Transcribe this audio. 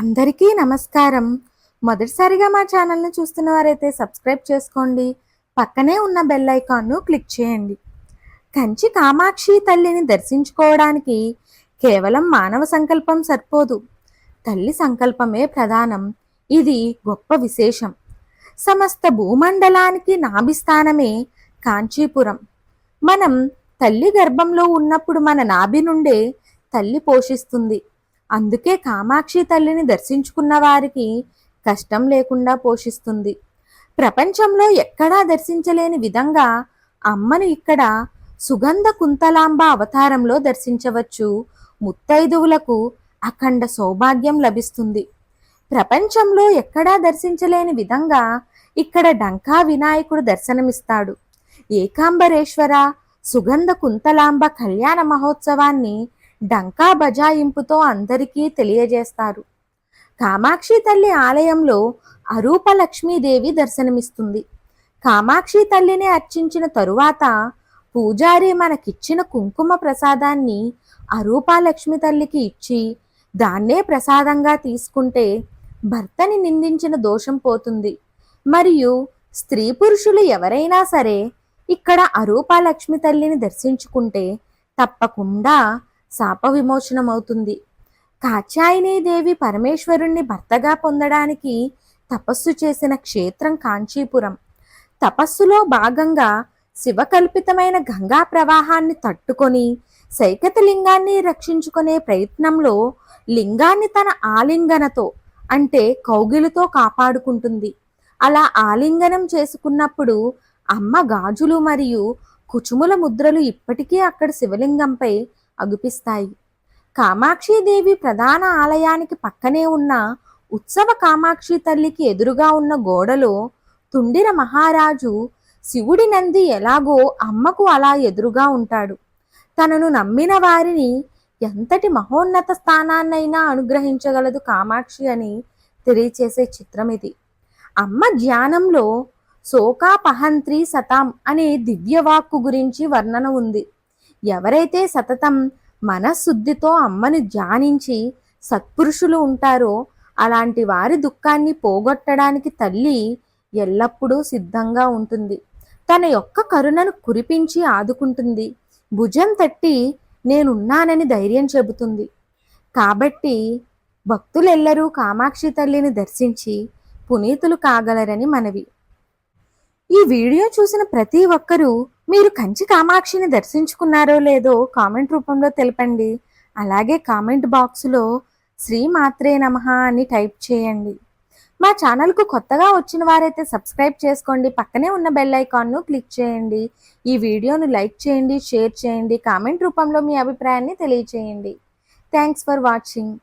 అందరికీ నమస్కారం. మొదటిసారిగా మా ఛానల్ని చూస్తున్న వారైతే సబ్స్క్రైబ్ చేసుకోండి. పక్కనే ఉన్న బెల్ ఐకాన్ను క్లిక్ చేయండి. కంచి కామాక్షి తల్లిని దర్శించుకోవడానికి కేవలం మానవ సంకల్పం సరిపోదు. తల్లి సంకల్పమే ప్రధానం. ఇది గొప్ప విశేషం. సమస్త భూమండలానికి నాభిస్థానమే కాంచీపురం. మనం తల్లి గర్భంలో ఉన్నప్పుడు మన నాభి నుండే తల్లి పోషిస్తుంది. అందుకే కామాక్షి తల్లిని దర్శించుకున్న వారికి కష్టం లేకుండా పోషిస్తుంది. ప్రపంచంలో ఎక్కడా దర్శించలేని విధంగా అమ్మను ఇక్కడ సుగంధ కుంతలాంబ అవతారంలో దర్శించవచ్చు. ముత్తైదువులకు అఖండ సౌభాగ్యం లభిస్తుంది. ప్రపంచంలో ఎక్కడా దర్శించలేని విధంగా ఇక్కడ డంకా వినాయకుడు దర్శనమిస్తాడు. ఏకాంబరేశ్వర సుగంధ కుంతలాంబ కళ్యాణ మహోత్సవాన్ని డంకా బజాయింపుతో అందరికీ తెలియజేస్తారు. కామాక్షి తల్లి ఆలయంలో అరూప లక్ష్మీదేవి దర్శనమిస్తుంది. కామాక్షి తల్లిని అర్చించిన తరువాత పూజారి మనకిచ్చిన కుంకుమ ప్రసాదాన్ని అరూపాలక్ష్మి తల్లికి ఇచ్చి దాన్నే ప్రసాదంగా తీసుకుంటే భర్తని నిందించిన దోషం పోతుంది. మరియు స్త్రీ పురుషులు ఎవరైనా సరే ఇక్కడ అరూపాలక్ష్మి తల్లిని దర్శించుకుంటే తప్పకుండా శాప విమోచనమవుతుంది కాచాయినీదేవి పరమేశ్వరుణ్ణి భర్తగా పొందడానికి తపస్సు చేసిన క్షేత్రం కాంచీపురం. తపస్సులో భాగంగా శివకల్పితమైన గంగా ప్రవాహాన్ని తట్టుకొని సైకత లింగాన్ని రక్షించుకునే ప్రయత్నంలో లింగాన్ని తన ఆలింగనతో అంటే కౌగిలితో కాపాడుకుంటుంది. అలా ఆలింగనం చేసుకున్నప్పుడు అమ్మ గాజులు మరియు కుచుముల ముద్రలు ఇప్పటికీ అక్కడ శివలింగంపై అగుపిస్తాయి. కామాక్షిదేవి ప్రధాన ఆలయానికి పక్కనే ఉన్న ఉత్సవ కామాక్షి తల్లికి ఎదురుగా ఉన్న గోడలో తుండిర మహారాజు శివుడి నంది ఎలాగో అమ్మకు అలా ఎదురుగా ఉంటాడు. తనను నమ్మిన వారిని ఎంతటి మహోన్నత స్థానాన్నైనా అనుగ్రహించగలదు కామాక్షి అని తెలియచేసే చిత్రం ఇది. అమ్మ ధ్యానంలో శోకాపహంత్రి సతాం అనే దివ్యవాక్కు గురించి వర్ణన ఉంది. ఎవరైతే సతతం మనశుద్ధితో అమ్మని ధ్యానించి సత్పురుషులు ఉంటారో అలాంటి వారి దుఃఖాన్ని పోగొట్టడానికి తల్లి ఎల్లప్పుడూ సిద్ధంగా ఉంటుంది. తన యొక్క కరుణను కురిపించి ఆదుకుంటుంది. భుజం తట్టి నేనున్నానని ధైర్యం చెబుతుంది. కాబట్టి భక్తులెల్లరూ కామాక్షి తల్లిని దర్శించి పునీతులు కాగలరని మనవి. ఈ వీడియో చూసిన ప్రతి ఒక్కరూ మీరు కంచి కామాక్షిని దర్శించుకున్నారో లేదో కామెంట్ రూపంలో తెలపండి. అలాగే కామెంట్ బాక్స్లో శ్రీ మాత్రే నమ అని టైప్ చేయండి. మా ఛానల్కు కొత్తగా వచ్చిన వారైతే సబ్స్క్రైబ్ చేసుకోండి. పక్కనే ఉన్న బెల్ ఐకాన్ను క్లిక్ చేయండి. ఈ వీడియోను లైక్ చేయండి షేర్ చేయండి. కామెంట్ రూపంలో మీ అభిప్రాయాన్ని తెలియచేయండి. Thanks for watching.